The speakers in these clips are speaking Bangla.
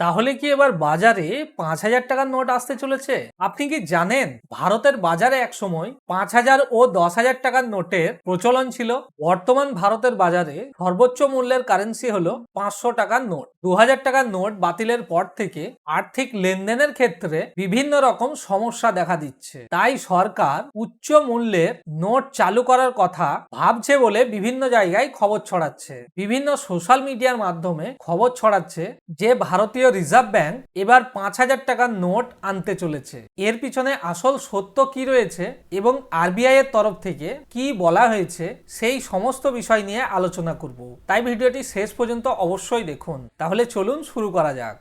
তাহলে কি এবার বাজারে পাঁচ হাজার টাকার নোট আসতে চলেছে? আপনি কি জানেন ভারতের বাজারে এক সময় পাঁচ হাজার ও দশ হাজার টাকার নোটের প্রচলন ছিল? বর্তমান ভারতের বাজারে সর্বোচ্চ মূল্যের কারেন্সি হলো পাঁচশো টাকার নোট। দু হাজার টাকার নোট বাতিলের পর থেকে আর্থিক লেনদেনের ক্ষেত্রে বিভিন্ন রকম সমস্যা দেখা দিচ্ছে। তাই সরকার উচ্চ মূল্যের নোট চালু করার কথা ভাবছে বলে বিভিন্ন জায়গায় খবর ছড়াচ্ছে। বিভিন্ন সোশ্যাল মিডিয়ার মাধ্যমে খবর ছড়াচ্ছে যে ভারতীয় রিজার্ভ ব্যাংক এবার পাঁচ হাজার টাকার নোট আনতে চলেছে। এর পিছনে আসল সত্য কি রয়েছে এবং আরবিআই এর তরফ থেকে কি বলা হয়েছে সেই সমস্ত বিষয় নিয়ে আলোচনা করব। তাই ভিডিওটি শেষ পর্যন্ত অবশ্যই দেখুন। তাহলে চলুন শুরু করা যাক।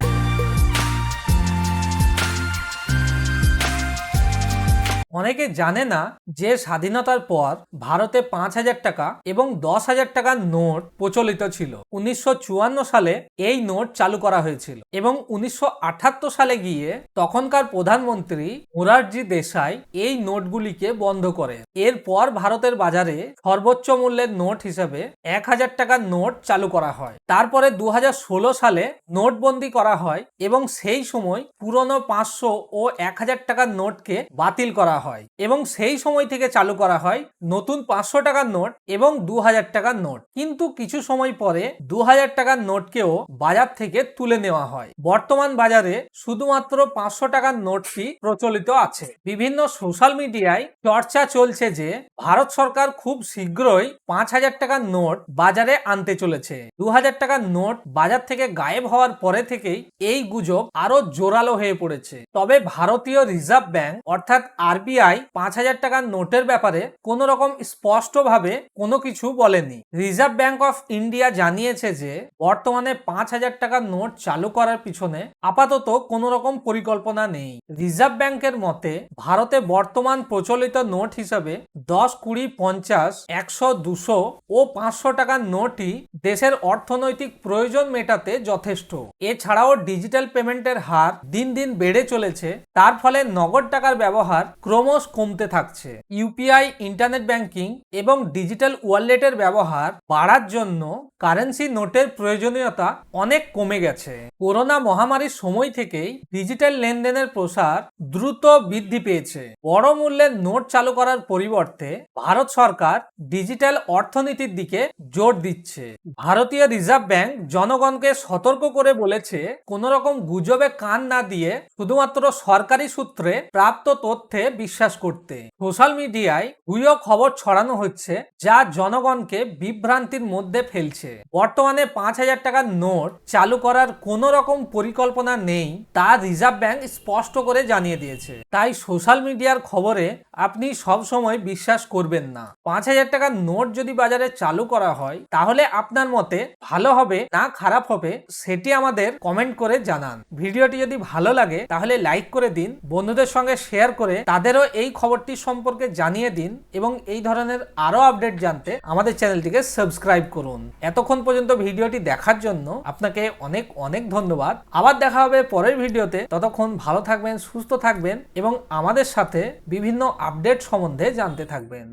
অনেকে জানে না যে স্বাধীনতার পর ভারতে পাঁচ হাজার টাকা এবং দশ হাজার টাকার নোট প্রচলিত ছিল। উনিশশো চুয়ান্ন সালে এই নোট চালু করা হয়েছিল এবং উনিশশো আটাত্তর সালে গিয়ে তখনকার প্রধানমন্ত্রী মোরারজি দেশাই এই নোটগুলিকে বন্ধ করে এরপর ভারতের বাজারে সর্বোচ্চ মূল্যের নোট হিসেবে এক হাজার টাকার নোট চালু করা হয়। তারপরে দু হাজার ষোলো সালে নোটবন্দি করা হয় এবং সেই সময় পুরনো পাঁচশো ও এক হাজার টাকার নোটকে বাতিল করা হয়। এবং সেই সময় থেকে চালু করা হয় নতুন পাঁচশো টাকার নোট এবং দু হাজার টাকার নোট। কিন্তু কিছু সময় পরে দু হাজার টাকার নোটকেও বাজার থেকে তুলে নেওয়া হয়। বর্তমান বাজারে শুধুমাত্র পাঁচশো টাকার নোটটি প্রচলিত আছে। বিভিন্ন সোশ্যাল মিডিয়ায় চর্চা চলছে যে ভারত সরকার খুব শীঘ্রই পাঁচ হাজার টাকার নোট বাজারে আনতে চলেছে। দু হাজার টাকার নোট বাজার থেকে গায়েব হওয়ার পরে থেকেই এই গুজব আরও জোরালো হয়ে পড়েছে। তবে ভারতীয় রিজার্ভ ব্যাংক অর্থাৎ আরবিআই পাঁচ হাজার টাকার নোটের ব্যাপারে কোনো রকম স্পষ্টভাবে কোনো কিছু বলেনি রিজার্ভ ব্যাংক অফ ইন্ডিয়া জানিয়েছে যে, বর্তমানে পাঁচ হাজার টাকার নোট চালু করার পিছনে আপাতত কোনো রকম পরিকল্পনা নেই। রিজার্ভ ব্যাংকের মতে, ভারতে বর্তমান প্রচলিত নোট হিসাবে দশ, কুড়ি, পঞ্চাশ, একশো, দুশো ও পাঁচশো টাকার নোটই দেশের অর্থনৈতিক প্রয়োজন মেটাতে যথেষ্ট। এছাড়াও ডিজিটাল পেমেন্টের হার দিন দিন বেড়ে চলেছে। তার ফলে নগদ টাকার ব্যবহার ক্রমশ কমতে থাকছে। ইউপিআই ইন্টারনেট ব্যাংকিং এবং ডিজিটাল ওয়ালেটের ব্যবহার বাড়ার জন্য কারেন্সি নোটের প্রয়োজনীয়তা অনেক কমে গেছে। করোনা মহামারীর সময় থেকেই ডিজিটাল লেনদেনের প্রসার দ্রুত বৃদ্ধি পেয়েছে। বড় মূল্যের নোট চালু করার পরিবর্তে ভারত সরকার ডিজিটাল অর্থনীতির দিকে জোর দিচ্ছে। ভারতীয় রিজার্ভ ব্যাংক জনগণকে সতর্ক করে বলেছে, কোন রকম গুজবে কান না দিয়ে শুধুমাত্র সরকারি সূত্রে প্রাপ্ত তথ্যে বিশ্বাস করতে। সোশ্যাল মিডিয়ায় ভুয়ো খবর ছড়ানো হচ্ছে, যা জনগণকে বিভ্রান্তির মধ্যে ফেলছে। বর্তমানে পাঁচ হাজার টাকার নোট চালু করার কোন রকম পরিকল্পনা নেই, তা রিজার্ভ ব্যাংক স্পষ্ট করে জানিয়ে দিয়েছে। তাই সোশ্যাল মিডিয়ার খবরে আপনি সব সময় বিশ্বাস করবেন না। পাঁচ হাজার টাকার নোট যদি বাজারে চালু করা হয়, তাহলে আপনার মতে ভালো হবে না খারাপ হবে সেটি আমাদের কমেন্ট করে জানান। ভিডিওটি যদি ভালো লাগে, তাহলে লাইক করে দিন, বন্ধুদের সঙ্গে শেয়ার করে তাদেরও এই খবরটি সম্পর্কে জানিয়ে দিন এবং এই ধরনের আরও আপডেট জানতে আমাদের চ্যানেলটিকে সাবস্ক্রাইব করুন। এতক্ষণ পর্যন্ত ভিডিওটি দেখার জন্য আপনাকে অনেক অনেক ধন্যবাদ। আবার দেখা হবে পরের ভিডিওতে। ততক্ষণ ভালো থাকবেন, সুস্থ থাকবেন এবং আমাদের সাথে বিভিন্ন আপডেট সম্বন্ধে জানতে থাকবেন।